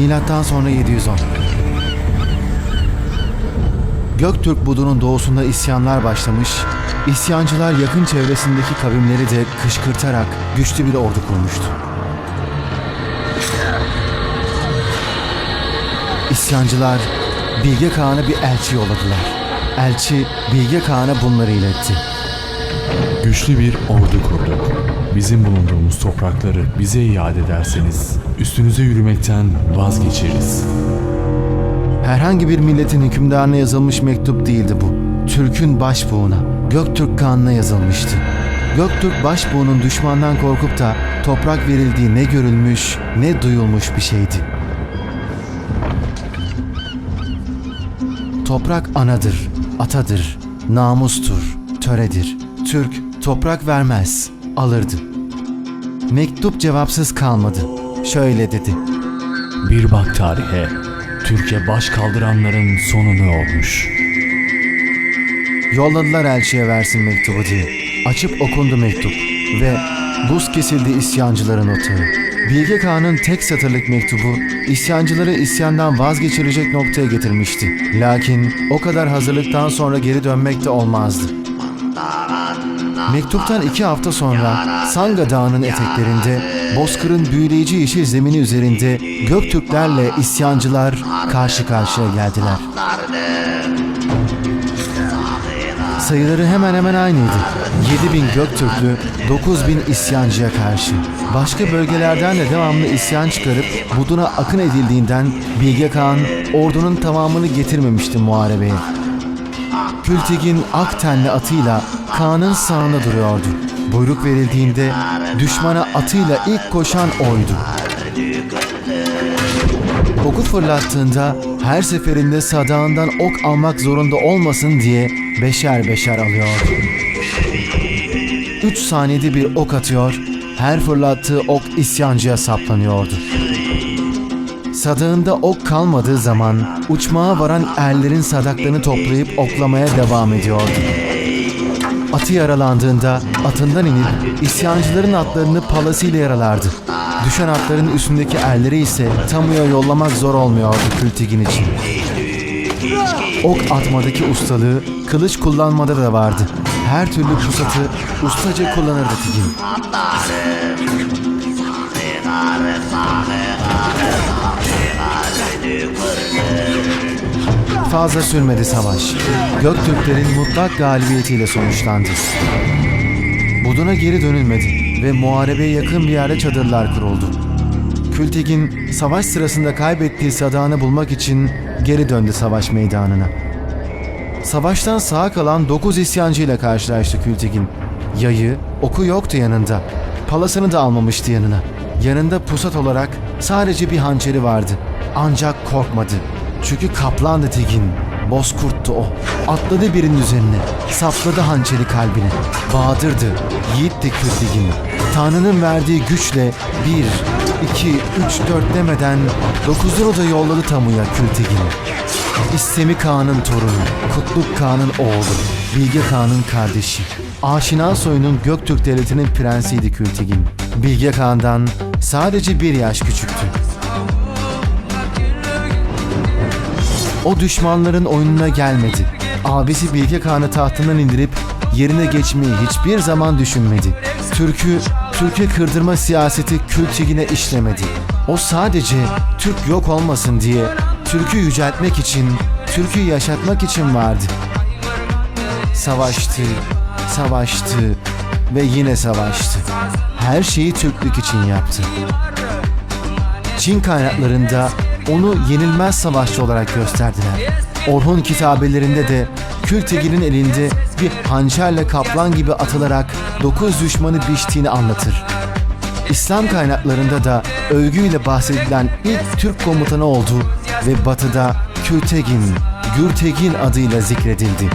Milattan sonra 710. Göktürk budunun doğusunda isyanlar başlamış, isyancılar yakın çevresindeki kavimleri de kışkırtarak güçlü bir ordu kurmuştu. İsyancılar Bilge Kağan'a bir elçi yolladılar. Elçi Bilge Kağan'a bunları iletti. Güçlü bir ordu kurduk. Bizim bulunduğumuz toprakları bize iade ederseniz üstünüze yürümekten vazgeçeriz. Herhangi bir milletin hükümdarına yazılmış mektup değildi bu. Türk'ün başbuğuna, Göktürk Kağan'ına yazılmıştı. Göktürk başbuğunun düşmandan korkup da toprak verildiği ne görülmüş ne duyulmuş bir şeydi. Toprak anadır, atadır, namustur, töredir. Türk toprak vermez, alırdı. Mektup cevapsız kalmadı. Şöyle dedi. Bir bak tarihe, Türkiye baş kaldıranların sonu ne olmuş? Yolladılar elçiye versin mektubu diye. Açıp okundu mektup ve buz kesildi isyancıların otağı. Bilge Kağan'ın tek satırlık mektubu isyancıları isyandan vazgeçirecek noktaya getirmişti. Lakin o kadar hazırlıktan sonra geri dönmek de olmazdı. Mektuptan iki hafta sonra Sanga Dağı'nın eteklerinde Bozkır'ın büyüleyici yeşil zemini üzerinde Göktürklerle isyancılar karşı karşıya geldiler. Sayıları hemen hemen aynıydı. 7000 Göktürklü, 9000 isyancıya karşı. Başka bölgelerden de devamlı isyan çıkarıp Budun'a akın edildiğinden Bilge Kağan ordunun tamamını getirmemişti muharebeye. Kültigin ak tenli atıyla Kaan'ın sağında duruyordu. Buyruk verildiğinde düşmana atıyla ilk koşan oydu. Oku fırlattığında her seferinde sadağından ok almak zorunda olmasın diye beşer beşer alıyordu. Üç saniyede bir ok atıyor, her fırlattığı ok isyancıya saplanıyordu. Sadağında ok kalmadığı zaman uçmağa varan erlerin sadaklarını toplayıp oklamaya devam ediyordu. Atı yaralandığında atından inip isyancıların atlarını palasıyla yaralardı. Düşen atların üstündeki erleri ise tamuya yollamak zor olmuyordu Kültigin için. Ok atmadaki ustalığı kılıç kullanmada da vardı. Her türlü pusatı ustaca kullanırdı Tigin. Fazla sürmedi savaş. Göktürklerin mutlak galibiyetiyle sonuçlandı. Budun'a geri dönülmedi ve muharebeye yakın bir yerde çadırlar kuruldu. Kültigin savaş sırasında kaybettiği sadağını bulmak için geri döndü savaş meydanına. Savaştan sağ kalan 9 isyancıyla karşılaştı Kültigin. Yayı, oku yoktu yanında. Palasını da almamıştı yanına. Yanında pusat olarak sadece bir hançeri vardı. Ancak korkmadı. Çünkü kaplandı Tigin. Bozkurttu o. Atladı birinin üzerine. Sapladı hançeri kalbine. Bahadırdı. Yiğitti Kültigin. Tanrı'nın verdiği güçle bir, iki, üç, dört demeden dokuzunu da yolladı tamuya Kültigin. İstemi Kağan'ın torunu, Kutluk Kağan'ın oğlu, Bilge Kağan'ın kardeşi. Aşina soyunun Göktürk devletinin prensiydi Kültigin. Bilge Kağan'dan sadece bir yaş küçüktü. O düşmanların oyununa gelmedi. Abisi Bilge Kağan'ı tahtından indirip yerine geçmeyi hiçbir zaman düşünmedi. Türk'ü, Türkiye kırdırma siyaseti Kültigine işlemedi. O sadece Türk yok olmasın diye Türk'ü yüceltmek için, Türk'ü yaşatmak için vardı. Savaştı, savaştı ve yine savaştı. Her şeyi Türklük için yaptı. Çin kaynaklarında onu yenilmez savaşçı olarak gösterdiler. Orhun kitabelerinde de Kültigin'in elinde bir hançerle kaplan gibi atılarak dokuz düşmanı biçtiğini anlatır. İslam kaynaklarında da övgüyle bahsedilen ilk Türk komutanı oldu ve batıda Kültegin, Gürtegin adıyla zikredildi.